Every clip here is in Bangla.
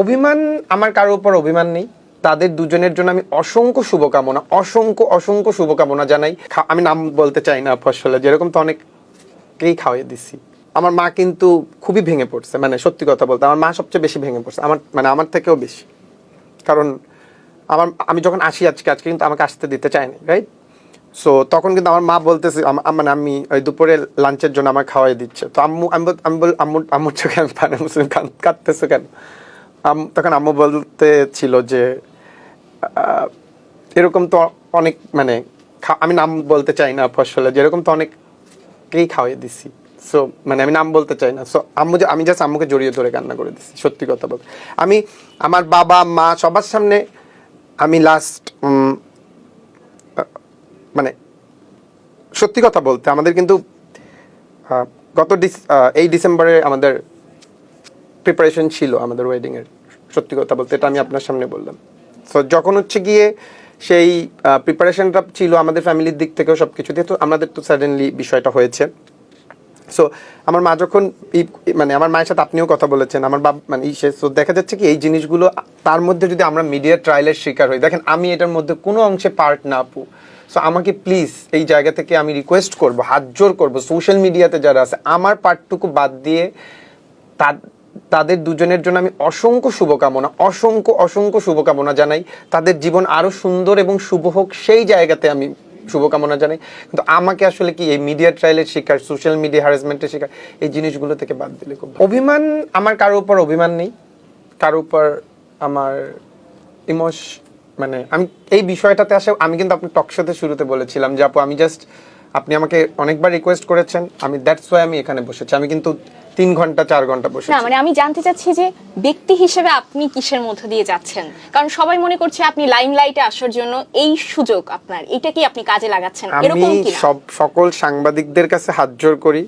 অভিমান আমার কারও উপর অভিমান নেই। তাদের দুজনের জন্য আমি অসংখ্য শুভকামনা, অসংখ্য অসংখ্য শুভকামনা জানাই। আমি নাম বলতে চাই না ফসলে যেরকম তো অনেককেই খাওয়াই দিছি। আমার মা কিন্তু খুবই ভেঙে পড়ছে মানে সত্যি কথা বলতে, আমার মা সবচেয়ে বেশি ভেঙে পড়ছে, আমার মানে আমার থেকেও বেশি। কারণ আমার, আমি যখন আসি আজকে আজকে কিন্তু আমাকে আসতে দিতে চায়নি রাইট সো তখন কিন্তু আমার মা বলতেছে মানে আমি ওই দুপুরে লাঞ্চের জন্য আমার খাওয়াই দিচ্ছে। তো আম্মু, আমি আমি বল আম্মু আম্মুর চোখে আমি পানি, মুসলিম কাঁদতেছো কেন? তখন আম্মু বলতে ছিল যে এরকম তো অনেক মানে খা- আমি নাম বলতে চাই না ফসলে যেরকম তো অনেককেই খাওয়াই দিছি। সো মানে আমি নাম বলতে চাই না। সো আম্মু আমি জাস্ট আম্মুকে জড়িয়ে ধরে কান্না করে দিছি, সত্যি কথা বলতে। আমি, আমার বাবা, মা সবার সামনে আমি লাস্ট মানে সত্যি কথা বলতে আমাদের কিন্তু গত এই ডিসেম্বরে আমাদের প্রিপারেশন ছিল আমাদের ওয়েডিং এর, সত্যি কথা বলতে এটা আমি আপনার সামনে বললাম। তো যখন হচ্ছে গিয়ে সেই প্রিপারেশনটা ছিল আমাদের ফ্যামিলির দিক থেকেও সব কিছু দিয়ে তো আমাদের তো সাডেনলি বিষয়টা হয়েছে। সো আমার মা যখন মানে আমার মায়ের সাথে আপনিও কথা বলেছেন, আমার বাপ মানে ইসে সো দেখা যাচ্ছে কি এই জিনিসগুলো তার মধ্যে যদি আমরা মিডিয়া ট্রায়ালের শিকার হই, দেখেন আমি এটার মধ্যে কোনো অংশে পার্ট না আপু। সো আমাকে প্লিজ এই জায়গা থেকে আমি রিকোয়েস্ট করব, হাত জোর করব। সোশ্যাল মিডিয়াতে যারা আছে, আমার পার্টটুকু বাদ দিয়ে তা- তাদের দুজনের জন্য আমি অসংখ্য শুভকামনা, অসংখ্য অসংখ্য শুভকামনা জানাই। তাদের জীবন আরও সুন্দর এবং শুভ হোক, সেই জায়গাতে আমি শুভকামনা জানাই। কিন্তু আমাকে আসলে কি এই মিডিয়া ট্রায়ালের শিকার সোশ্যাল মিডিয়া হ্যারাসমেন্টের শিকার, এই জিনিসগুলো থেকে বাদ দিলে খুব অভিমান আমার কারোর উপর অভিমান নেই। কারও উপর আমার ইমোশ মানে আমি এই বিষয়টাতে আসে, আমি কিন্তু আপনার টকশোতে শুরুতে বলেছিলাম যে, আপু, আমি জাস্ট আপনি আমাকে অনেকবার রিকোয়েস্ট করেছেন, আমি দ্যাটস ওয়াই আমি এখানে বসেছি। আমি কিন্তু তিন ঘণ্টা চার ঘণ্টা না মানে আমি জানতে চাচ্ছি যে ব্যক্তি হিসেবে আপনি কিসের মধ্য দিয়ে যাচ্ছেন? কারণ সবাই মনে করছে আপনি লাইমলাইটে আসার জন্য এই সুযোগ আপনার। এটা কি আপনি কাজে লাগাচ্ছেন? আমি এরকম কি সব সকল সাংবাদিকদের কাছে হাত জোর করি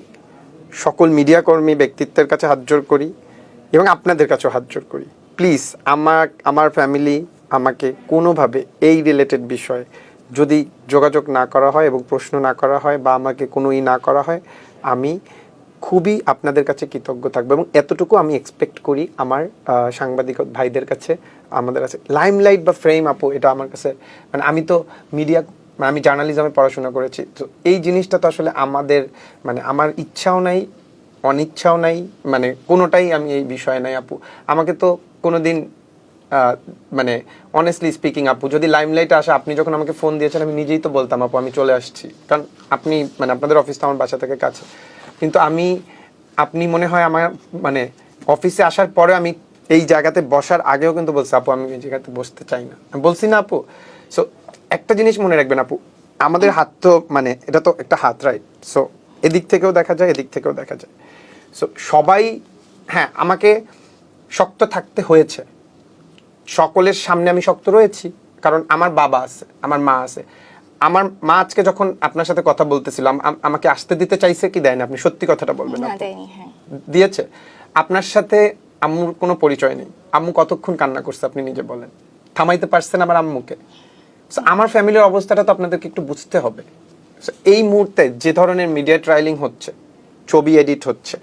সকল মিডিয়া কর্মী ব্যক্তিত্বের কাছে হাত জোর করি এবং আপনাদের কাছেও হাত জোর করি। প্লিজ আমার আমার ফ্যামিলি আমাকে কোনোভাবে এই রিলেটেড বিষয়ে যদি যোগাযোগ না করা হয় এবং প্রশ্ন না করা হয় বা আমাকে কোনো ই না করা হয় আমি খুবই আপনাদের কাছে কৃতজ্ঞ থাকব এবং এতটুকু আমি এক্সপেক্ট করি আমার সাংবাদিক ভাইদের কাছে আমাদের কাছে। লাইমলাইট বা ফ্রেম আপু এটা আমার কাছে মানে আমি তো মিডিয়া মানে আমি জার্নালিজমে পড়াশোনা করেছি তো এই জিনিসটা তো আসলে আমাদের মানে আমার ইচ্ছাও নাই অনিচ্ছাও নাই মানে কোনোটাই আমি এই বিষয়ে নাই আপু। আমাকে তো কোনোদিন আহ, মানে অনেস্টলি স্পিকিং আপু যদি লাইমলাইটে আসে আপনি যখন আমাকে ফোন দিয়েছেন আমি নিজেই তো বলতাম আপু আমি চলে আসছি। কারণ আপনি মানে আপনাদের অফিস তো আমার বাসা থেকে কাছে। কিন্তু আমি, আপনি মনে হয় আমার মানে অফিসে আসার পরে আমি এই জায়গাতে বসার আগেও কিন্তু বলছি, আপু, আমি এই জায়গাতে বসতে চাই না। আমি বলছি, না, আপু। সো একটা জিনিস মনে রাখবেন, আপু, আমাদের হাত তো মানে এটা তো একটা হাত রাইট সো এদিক থেকেও দেখা যায়, এদিক থেকেও দেখা যায়। সো সবাই হ্যাঁ আমাকে শক্ত থাকতে হয়েছে। সকলের সামনে আমি শক্ত রয়েছি, কারণ আমার বাবা আছে, আমার মা আছে। আমার মা আজকে যখন আপনার সাথে কথা বলতেছিলাম আমাকে আসতে দিতে চাইছে কি দেয়নি আপনি? সত্যি কথাটা বলবেন হ্যাঁ। দিয়েছে। আপনার সাথে আম্মুর কোনো পরিচয় নেই। আম্মু কতক্ষণ কান্না করছে আপনি নিজে বলেন। থামাইতে পারছেন আমার আম্মুকে। আমার ফ্যামিলির অবস্থাটা তো আপনাদেরকে একটু বুঝতে হবে। এই মুহূর্তে যে ধরনের মিডিয়া ট্রায়ালিং হচ্ছে ছবি এডিট হচ্ছে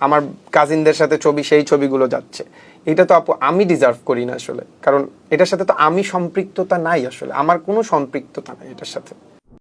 আমার কাজিনদের সাথে ছবি সেই ছবিগুলো যাচ্ছে এটা তো আপু আমি ডিজার্ভ করি না আসলে। কারণ এটার সাথে তো আমি সম্পৃক্ততা নাই আসলে। আমার কোনো সম্পৃক্ততা নাই এটার সাথে।